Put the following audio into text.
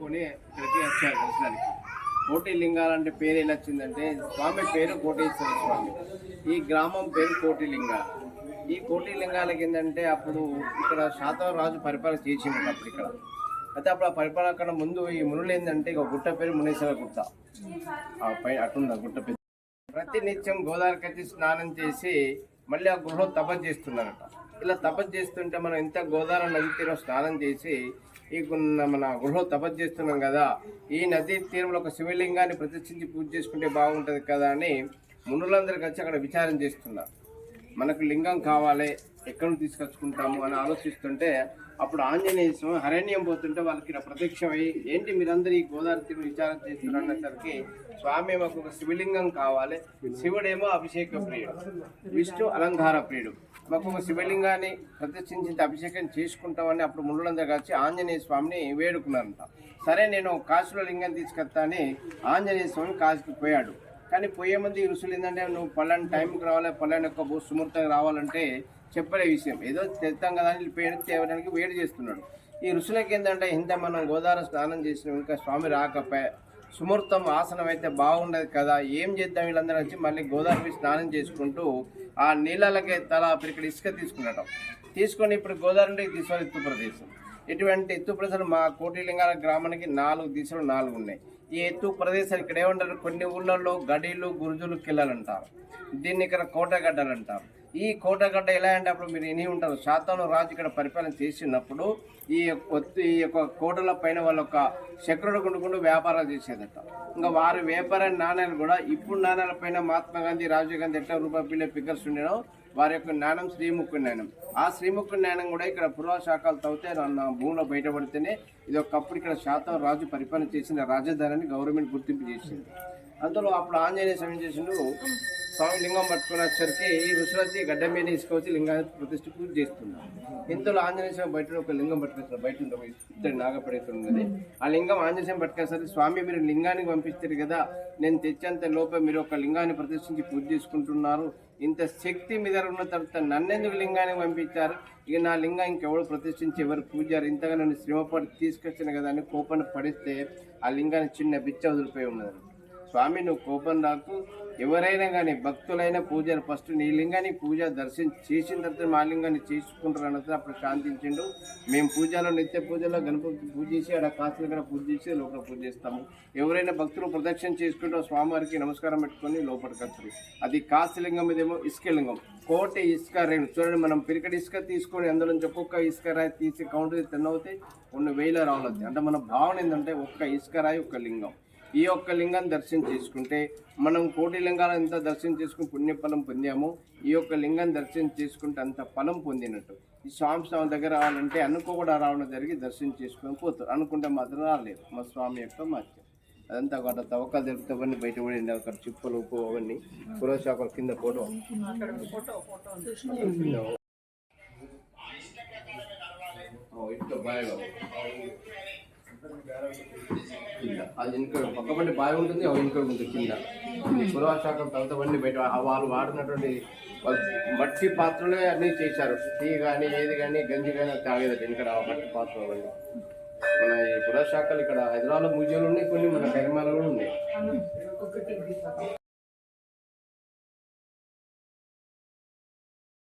కొని ఇక్కడికి వచ్చారు దర్శనానికి కోటి లింగాలంటే పేరు ఎలా వచ్చిందంటే స్వామి పేరు కోటేశ్వర స్వామి. ఈ గ్రామం పేరు కోటి లింగాల. ఈ కోటి లింగాలకి ఏంటంటే అప్పుడు ఇక్కడ శాతవరాజు పరిపాలన చేసిండు అప్పుడు ఇక్కడ. అయితే అప్పుడు ఆ పరిపాలన అక్కడ ముందు ఈ మునులు ఏంటంటే ఇక గుట్ట పేరు మునేశ్వర గుట్ట. ఆ పై అటుండ గుట్ట పేరు. ప్రతి నిత్యం గోదావరికి వచ్చి స్నానం చేసి మళ్ళీ ఆ గుహలో తపస్సు చేస్తున్నారట. ఇలా తపస్సు చేస్తుంటే మనం ఇంత గోదావరి నది తీరం స్నానం చేసి ఈ మన గృహలో తపస్సు చేస్తున్నాం కదా. ఈ నదీ తీరంలో ఒక శివలింగాన్ని ప్రతిష్ఠించి పూజ చేసుకుంటే బాగుంటుంది కదా అని మునులందరూ వచ్చి అక్కడ విచారం చేస్తున్నారు. మనకు లింగం కావాలి ఎక్కడ తీసుకొచ్చుకుంటాము అని ఆలోచిస్తుంటే అప్పుడు ఆంజనేయ స్వామి హరణ్యం పోతుంటే వాళ్ళకి ఇలా ప్రత్యక్షమై ఏంటి మీరందరూ ఈ గోదావరి తీరు విచారం చేస్తున్నారు అన్నసరికి స్వామి మాకు ఒక శివలింగం కావాలి శివుడేమో అభిషేక ప్రియుడు విష్ణు అలంకార ప్రియుడు. మాకు ఒక శివలింగాన్ని ప్రదర్శించి అభిషేకం చేసుకుంటామని అప్పుడు ముళ్ళందరూ కలిసి ఆంజనేయ స్వామిని వేడుకున్నారంట. సరే నేను కాశీలో లింగం తీసుకొస్తా అని ఆంజనేయ స్వామి కాశీకి పోయాడు. కానీ పోయే మంది ఈ ఋషులు ఏంటంటే నువ్వు పలాని టైంకి రావాలి పలాని యొక్క సుమూర్తంగా రావాలంటే చెప్పలే విషయం. ఏదో తెస్తాం కదా అని పేరు తేవడానికి వేడి చేస్తున్నాడు. ఈ ఋషులకి ఏంటంటే ఇంత మనం గోదావరి స్నానం చేసిన ఇంకా స్వామి రాకపోయా సుమూర్తం ఆసనం అయితే బాగుండదు కదా. ఏం చేద్దాం వీళ్ళందరూ వచ్చి మళ్ళీ గోదావరి స్నానం చేసుకుంటూ ఆ నీళ్ళకే తల ఇక్కడ ఇసుక తీసుకున్నటం తీసుకొని ఇప్పుడు గోదావరి తీసుకొని ఎత్తు ప్రదేశం. ఇటువంటి ఎత్తు ప్రదేశాలు మా కోటిలింగాల గ్రామానికి నాలుగు దిశలు నాలుగు ఉన్నాయి. ఈ ఎత్తు ప్రదేశాలు ఇక్కడ ఏమంటారు? కొన్ని ఊళ్ళల్లో గడిలు గురుజులు కిల్లలంటారు. దీన్ని ఇక్కడ కోటగడ్డలు అంటారు ఈ కోటగడ్డ ఎలా అంటే అప్పుడు మీరు ఎన్ని ఉంటారు. శాతంలో రాజు ఇక్కడ పరిపాలన చేసినప్పుడు ఈ యొక్క ఒత్తు ఈ యొక్క కోటల పైన వాళ్ళ ఒక శక్రుడు కొనుక్కుంటూ వ్యాపారాలు చేసేదట. ఇంకా వారి వ్యాపార నాణ్యాలు కూడా ఇప్పుడు నాణ్యాల పైన మహాత్మా గాంధీ రాజీవ్ గాంధీ ఎట్లా రూపాయి బిల్ల ఫిగర్స్ ఉండేనో వారి యొక్క నాణం శ్రీముఖి నాణం ఆ శ్రీముఖి నాణం కూడా ఇక్కడ పూర్వ శాఖలు తవ్వితే నా భూమిలో బయటపడితేనే ఇది ఒకప్పుడు ఇక్కడ శాతం రాజు పరిపాలన చేసిన రాజధానిని గవర్నమెంట్ గుర్తింపు చేసింది. అందులో అప్పుడు ఆంజనేయ స్వామి చేసిండు? స్వామి లింగం పట్టుకుని వచ్చరికి ఈ ఋషులు వచ్చి గడ్డ మీద తీసుకొచ్చి లింగాన్ని ప్రతిష్ఠ పూజ చేస్తున్నారు. ఇంతలో ఆంజనేయ బయట ఒక లింగం పట్టుకొచ్చారు. బయట ఉంది ఒక ఇద్దరు ఆ లింగం ఆంజనేయం స్వామి పట్టుకొస్తారు స్వామి మీరు లింగానికి పంపిస్తారు కదా. నేను తెచ్చేంత లోపే మీరు ఒక లింగాన్ని ప్రతిష్ఠించి పూజ చేసుకుంటున్నారు. ఇంత శక్తి మీద ఉన్న తర్వాత నన్నెందుకు లింగానికి పంపించారు? ఇక నా లింగం ఇంకెవరు ప్రతిష్ఠించి ఎవరు పూజారు? ఇంతగా నన్ను శ్రమపడి తీసుకొచ్చిన కదా అని కోపన పడిస్తే ఆ లింగాన్ని చిన్న బిచ్చ వదిలిపోయి ఉన్నది. స్వామి నువ్వు కోపం రాకు. ఎవరైనా కానీ భక్తులైన పూజలు ఫస్ట్ నీ లింగాన్ని పూజ దర్శనం చేసిన తర్వాత మా లింగాన్ని చేసుకుంటారు అన్నది అప్పుడు శాంతించిండు. మేము పూజలో నిత్య పూజలో గణపతి పూజ చేసి ఆడ కాసులు కూడా పూజ చేసి లోపల పూజ చేస్తాము. ఎవరైనా భక్తులు ప్రదక్షిణ చేసుకుంటూ స్వామివారికి నమస్కారం పెట్టుకొని లోపలికి వస్తారు. అది కాశీలింగం ఇదేమో ఇసుక లింగం. కోటి ఇసుక రేణు చూడండి మనం పిరికడి ఇసుక తీసుకొని అందులో నుంచి ఒక్కొక్క ఇసుక రాయి తీసి కౌంటర్ తిన్నవుతాయి కొన్ని వేల రావాలి అంటే మన భావన ఏంటంటే ఒక్క ఇసుక రాయి ఒక్క లింగం. ఈ యొక్క లింగాన్ని దర్శనం చేసుకుంటే మనం కోటి లింగాలను ఎంత దర్శనం చేసుకుని పుణ్యఫలం పొందామో. ఈ యొక్క లింగాన్ని దర్శనం చేసుకుంటే అంత ఫలం పొందినట్టు. ఈ స్వామి స్వామి దగ్గర రావాలంటే అనుకోకుండా రావడం జరిగి దర్శనం చేసుకొని పోతారు. అనుకుంటే మాత్రం రాలేదు. మా స్వామి యొక్క మధ్య అదంతా ఒక తవ్వకాలు జరుగుతావన్నీ బయట పడింది అక్కడ చిప్పలు ఉప్పు అవన్నీ పురోశాఖల కింద ఫోటో. ఇట్లా బాగా కింద. అది ఇంకా పక్క బండి బాగా ఉంటుంది అవి ఇంకా ఉంటుంది కింద. ఇది పురాశాఖం తర్వాత బండి బయట వాళ్ళు వాడినటువంటి మట్టి పాత్రలే అన్నీ చేశారు. టీ కానీ ఏది కానీ గంజి కానీ తాగేదండి ఇక్కడ ఆ మట్టి పాత్రలు అవన్నీ. మన ఈ పురాశాఖలు ఇక్కడ హైదరాబాద్ మ్యూజియంలు ఉన్నాయి కొన్ని మన కరిమాలలో ఉన్నాయి.